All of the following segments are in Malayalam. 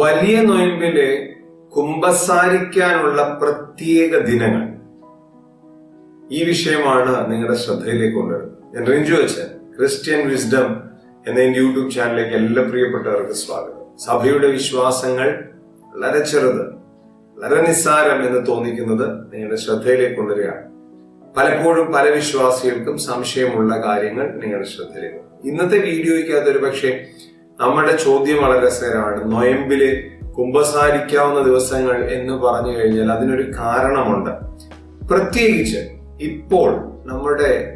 വലിയ നൊയമ്പിൽ കുംഭസാരിക്കാനുള്ള പ്രത്യേക ദിനങ്ങൾ. ഈ വിഷയമാണ് നിങ്ങളുടെ ശ്രദ്ധയിലേക്ക് കൊണ്ടുവരുന്നത്. ഞാൻ റിഞ്ചു വെച്ച് ക്രിസ്ത്യൻ വിസ്ഡം എന്ന എന്റെ യൂട്യൂബ് ചാനലിലേക്ക് എല്ലാ പ്രിയപ്പെട്ടവർക്ക് സ്വാഗതം. സഭയുടെ വിശ്വാസങ്ങൾ വളരെ ചെറുത് വളരെ നിസ്സാരം എന്ന് തോന്നിക്കുന്നത് നിങ്ങളുടെ ശ്രദ്ധയിലേക്ക് കൊണ്ടുവരികയാണ്. പലപ്പോഴും പല വിശ്വാസികൾക്കും സംശയമുള്ള കാര്യങ്ങൾ നിങ്ങളുടെ ശ്രദ്ധയിലേക്ക് ഇന്നത്തെ വീഡിയോയ്ക്കകത്ത് ഒരു പക്ഷേ നമ്മുടെ ചോദ്യം വളരെ രസകരമാണ്. നൊയമ്പിൽ കുംഭസാരിക്കാവുന്ന ദിവസങ്ങൾ എന്ന് പറഞ്ഞു കഴിഞ്ഞാൽ അതിനൊരു കാരണമുണ്ട്. പ്രത്യേകിച്ച് ഇപ്പോൾ നമ്മുടെ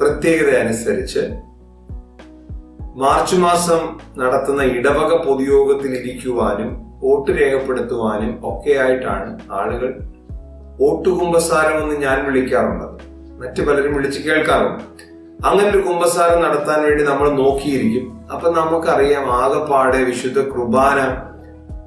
പ്രത്യേകത അനുസരിച്ച് മാർച്ച് മാസം നടത്തുന്ന ഇടവക പൊതുയോഗത്തിൽ ഇരിക്കുവാനും വോട്ട് രേഖപ്പെടുത്തുവാനും ഒക്കെയായിട്ടാണ് ആളുകൾ വോട്ട് കുമ്പസാരം എന്ന് ഞാൻ വിളിക്കാറുള്ളത്. മറ്റു പലരും വിളിച്ചു കേൾക്കാറുണ്ട്. അങ്ങനെ ഒരു കുംഭസാരം നടത്താൻ വേണ്ടി നമ്മൾ നോക്കിയിരിക്കും. അപ്പൊ നമുക്കറിയാം ആകപ്പാടെ വിശുദ്ധ കുർബാന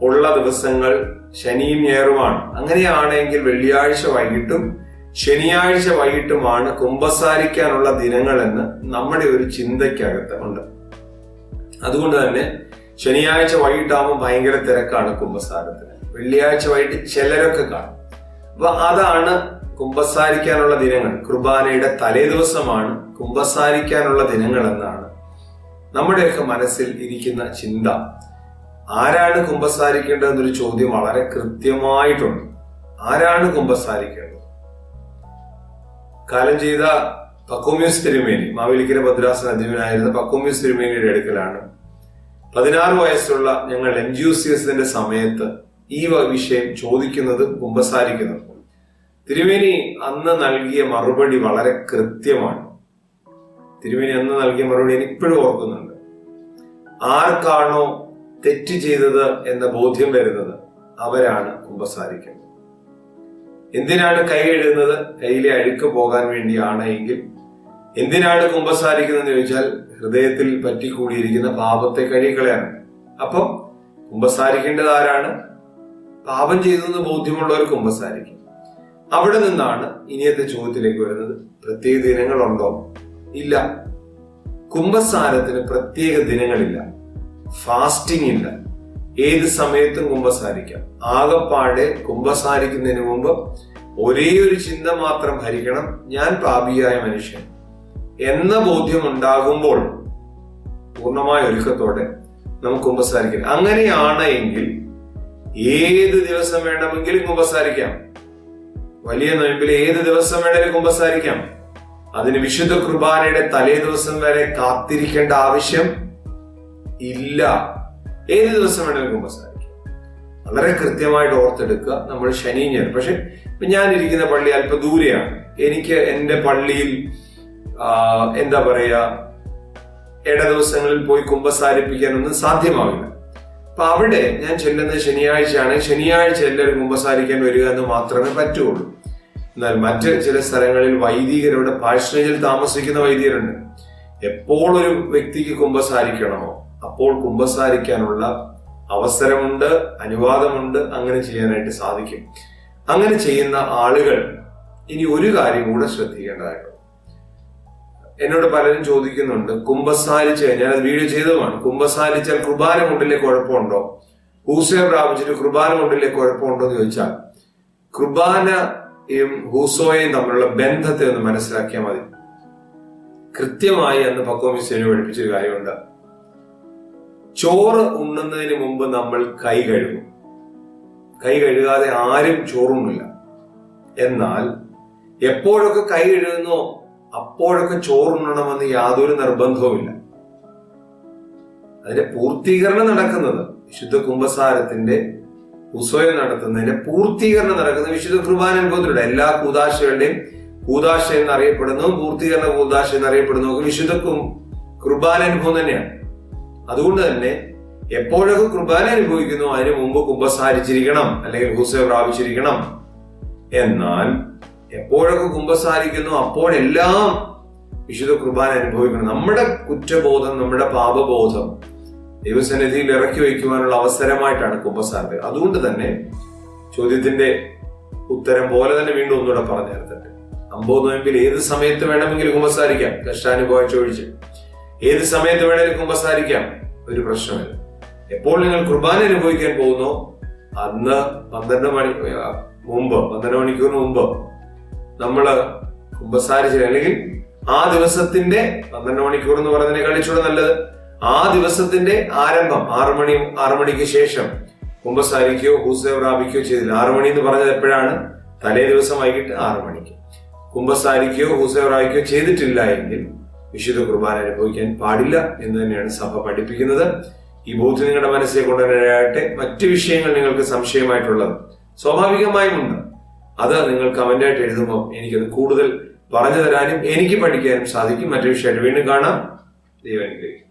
ഉള്ള ദിവസങ്ങൾ ശനിയും ഞായറുമാണ്. അങ്ങനെയാണെങ്കിൽ വെള്ളിയാഴ്ച വൈകിട്ടും ശനിയാഴ്ച വൈകിട്ടുമാണ് കുംഭസാരിക്കാനുള്ള ദിനങ്ങളെന്ന് നമ്മുടെ ഒരു ചിന്തയ്ക്കകത്ത് ഉണ്ട്. അതുകൊണ്ട് തന്നെ ശനിയാഴ്ച വൈകിട്ടാകുമ്പോൾ ഭയങ്കര തിരക്കാണ് കുംഭസാരത്തിന് വെള്ളിയാഴ്ച വൈകിട്ട് ചിലരൊക്കെ കാണും. അപ്പൊ അതാണ് കുംഭസാരിക്കാനുള്ള ദിനങ്ങൾ കുർബാനയുടെ തലേ ദിവസമാണ് കുംഭസാരിക്കാനുള്ള ദിനങ്ങൾ എന്നാണ് നമ്മുടെയൊക്കെ മനസ്സിൽ ഇരിക്കുന്ന ചിന്ത. ആരാണ് കുംഭസാരിക്കേണ്ടതെന്നൊരു ചോദ്യം വളരെ കൃത്യമായിട്ടുണ്ട്. ആരാണ് കുംഭസാരിക്കേണ്ടത് കാലം ചെയ്ത പക്കോമ്യൂസ് തിരുമേനി മാവേലിക്കര ഭദ്രാസന അധ്യയനായിരുന്ന പക്കോമ്യൂസ് തിരുമേനിയുടെ അടുക്കലാണ്. പതിനാറ് വയസ്സുള്ള ഞങ്ങൾ എൻ ജി യു സി എസിന്റെ സമയത്ത് ഈ വിഷയം ചോദിക്കുന്നത് കുമ്പസാരിക്കുന്നതും. തിരുമേനി അന്ന് നൽകിയ മറുപടി വളരെ കൃത്യമാണ്. തിരുമേനി അന്ന് നൽകിയ മറുപടി ഞാൻ ഇപ്പോഴും ഓർക്കുന്നുണ്ട്. ആർക്കാണോ തെറ്റ് ചെയ്തത് എന്ന ബോധ്യം വരുന്നത് അവരാണ് കുമ്പസാരിക്കുന്നത്. എന്തിനാണ് കൈ എഴുതുന്നത്? കയ്യിലെ അഴുക്ക് പോകാൻ വേണ്ടിയാണ് എങ്കിൽ എന്തിനാണ് കുമ്പസാരിക്കുന്നതെന്ന് ചോദിച്ചാൽ ഹൃദയത്തിൽ പറ്റിക്കൂടിയിരിക്കുന്ന പാപത്തെ കഴുകിക്കളയാണ്. അപ്പം കുമ്പസാരിക്കേണ്ടത് ആരാണ്? പാപം ചെയ്തെന്ന് ബോധ്യമുള്ളവർ കുമ്പസാരിക്കും. അവിടെ നിന്നാണ് ഇനിയത്തെ ചോദ്യത്തിലേക്ക് വരുന്നത്. പ്രത്യേക ദിനങ്ങളുണ്ടോ? ഇല്ല. കുംഭസാരത്തിന് പ്രത്യേക ദിനങ്ങളില്ല. ഫാസ്റ്റിംഗ് ഇല്ല. ഏത് സമയത്തും കുംഭസാരിക്കാം. ആകപ്പാടെ കുംഭസാരിക്കുന്നതിന് മുമ്പ് ഒരേ ഒരു ചിന്ത മാത്രം ഭരിക്കണം ഞാൻ പാപിയായ മനുഷ്യൻ. എന്ന ബോധ്യം ഉണ്ടാകുമ്പോൾ പൂർണമായ ഒരുക്കത്തോടെ നമുക്ക് കുംഭസാരിക്കാം. അങ്ങനെയാണ് എങ്കിൽ ഏത് ദിവസം വേണമെങ്കിലും കുമ്പസാരിക്കാം വലിയ നോയമ്പിൽ ഏത് ദിവസം വേണേലും കുമ്പസാരിക്കാം. അതിന് വിശുദ്ധ കുർബാനയുടെ തലേ ദിവസം വരെ കാത്തിരിക്കേണ്ട ആവശ്യം ഇല്ല. ഏത് ദിവസം വേണേലും കുമ്പസാരിക്കാം. വളരെ കൃത്യമായിട്ട് ഓർത്തെടുക്കുക. നമ്മൾ ശനി ഞാൻ പക്ഷെ ഇപ്പൊ ഞാനിരിക്കുന്ന പള്ളി അല്പ ദൂരെയാണ്. എനിക്ക് എന്റെ പള്ളിയിൽ എന്താ പറയാ ഇട ദിവസങ്ങളിൽ പോയി കുമ്പസാരിപ്പിക്കാനൊന്നും സാധ്യമാവില്ല. അപ്പൊ അവിടെ ഞാൻ ചെല്ലുന്ന ശനിയാഴ്ചയാണ്. ശനിയാഴ്ച എല്ലാവരും കുമ്പസാരിക്കാൻ വരിക എന്ന് മാത്രമേ പറ്റുള്ളൂ. എന്നാൽ മറ്റ് ചില സ്ഥലങ്ങളിൽ വൈദികരോട് പാഴ്സനേജിൽ താമസിക്കുന്ന വൈദികരുണ്ട്. എപ്പോൾ ഒരു വ്യക്തിക്ക് കുമ്പസാരിക്കണമോ അപ്പോൾ കുമ്പസാരിക്കാനുള്ള അവസരമുണ്ട് അനുവാദമുണ്ട് അങ്ങനെ ചെയ്യാനായിട്ട് സാധിക്കും. അങ്ങനെ ചെയ്യുന്ന ആളുകൾ ഇനി ഒരു കാര്യം കൂടെ ശ്രദ്ധിക്കേണ്ടതായിട്ടുണ്ട്. എന്നോട് പലരും ചോദിക്കുന്നുണ്ട് കുംഭസാരിച്ച് ഞാൻ അത് വീഡിയോ ചെയ്തതുമാണ്. കുംഭസാരിച്ചാൽ കുർബാന മുണ്ടിലെ കുഴപ്പമുണ്ടോ? ഹൂസേ പ്രാപിച്ചിട്ട് കുർബാന മുണ്ടിലെ കുഴപ്പമുണ്ടോ എന്ന് ചോദിച്ചാൽ കുർബാനയും ഹൂസോയും തമ്മിലുള്ള ബന്ധത്തെ ഒന്ന് മനസ്സിലാക്കിയാൽ മതി. കൃത്യമായി അന്ന് പക്വമിസ്റ്റിനെ പഠിപ്പിച്ചൊരു കാര്യമുണ്ട്. ചോറ് ഉണ്ണുന്നതിന് മുമ്പ് നമ്മൾ കൈ കഴുകും. കൈ കഴുകാതെ ആരും ചോറുണ്ണില്ല എന്നാൽ എപ്പോഴൊക്കെ കൈ കഴുകുന്നോ അപ്പോഴൊക്കെ ചോറുണ്ണണമെന്ന് യാതൊരു നിർബന്ധവുമില്ല. അതിന്റെ പൂർത്തീകരണം നടക്കുന്നത് വിശുദ്ധ കുംഭസാരത്തിന്റെ ഉത്സവം നടത്തുന്നതിന്റെ പൂർത്തീകരണം നടക്കുന്നത് വിശുദ്ധ കുർബാന അനുഭവത്തിലൂടെ എല്ലാ കൂതാശകളുടെയും കൂതാശ എന്നറിയപ്പെടുന്നു. പൂർത്തീകരണ കൂതാശ എന്നറിയപ്പെടുന്നു. വിശുദ്ധ കുർബാന അനുഭവം തന്നെയാണ്. അതുകൊണ്ട് തന്നെ എപ്പോഴൊക്കെ കുർബാന അനുഭവിക്കുന്നു അതിനു മുമ്പ് കുംഭസാരിച്ചിരിക്കണം അല്ലെങ്കിൽ ഹുസ പ്രാപിച്ചിരിക്കണം. എന്നാൽ എപ്പോഴൊക്കെ കുംഭസാരിക്കുന്നു അപ്പോഴെല്ലാം വിശുദ്ധ കുർബാന അനുഭവിക്കണം. നമ്മുടെ കുറ്റബോധം നമ്മുടെ പാപബോധം ദൈവസന്നിധിയിൽ ഇറക്കി വയ്ക്കുവാനുള്ള അവസരമായിട്ടാണ് കുമ്പസാരത്തെ. അതുകൊണ്ട് തന്നെ ചോദ്യത്തിന്റെ ഉത്തരം പോലെ തന്നെ വീണ്ടും ഒന്നുകൂടെ പറഞ്ഞു തരത്തട്ടെ അമ്പത് നോയമ്പിൽ ഏത് സമയത്ത് വേണമെങ്കിലും കുമ്പസാരിക്കാം. ചോദിച്ച് ഏത് സമയത്ത് വേണമെങ്കിലും കുമ്പസാരിക്കാം. ഒരു പ്രശ്നമില്ല. എപ്പോൾ നിങ്ങൾ കുർബാന അനുഭവിക്കാൻ പോകുന്നോ? അന്ന് പന്ത്രണ്ട് മണി മുമ്പ് പന്ത്രണ്ട് മണിക്കൂറിന് മുമ്പ് നമ്മൾ കുമ്പസാരിച്ചില്ല. അല്ലെങ്കിൽ ആ ദിവസത്തിന്റെ പന്ത്രണ്ട് മണിക്കൂർ എന്ന് പറയുന്നതിനെ കളിച്ചൂടെ നല്ലത്. ആ ദിവസത്തിന്റെ ആരംഭം ആറു മണി ആറു മണിക്ക് ശേഷം കുമ്പസാരിക്കോ ഹൂസേ പ്രാപിക്കുകയോ ചെയ്തില്ല. ആറു മണി എന്ന് പറഞ്ഞത് എപ്പോഴാണ്? തലേ ദിവസം വൈകിട്ട് ആറു മണിക്ക്. കുമ്പസാരിക്കോ ഹൂസേ പ്രാപിക്കുകയോ ചെയ്തിട്ടില്ല എങ്കിൽ വിശുദ്ധ കുർബാന അനുഭവിക്കാൻ പാടില്ല എന്ന് തന്നെയാണ് സഭ പഠിപ്പിക്കുന്നത്. ഈ ബോധ്യം നിങ്ങളുടെ മനസ്സിലെ കൊണ്ടുവരാനായിട്ട് മറ്റു വിഷയങ്ങൾ നിങ്ങൾക്ക് സംശയമായിട്ടുള്ളത് സ്വാഭാവികമായും ഉണ്ട്. അത് നിങ്ങൾ കമന്റായിട്ട് എഴുതുമ്പോൾ എനിക്കത് കൂടുതൽ പറഞ്ഞു തരാനും എനിക്ക് പഠിക്കാനും സാധിക്കും. മറ്റു വിഷയമായിട്ട് വീണ്ടും കാണാം. ദൈവം അനുഗ്രഹിക്കും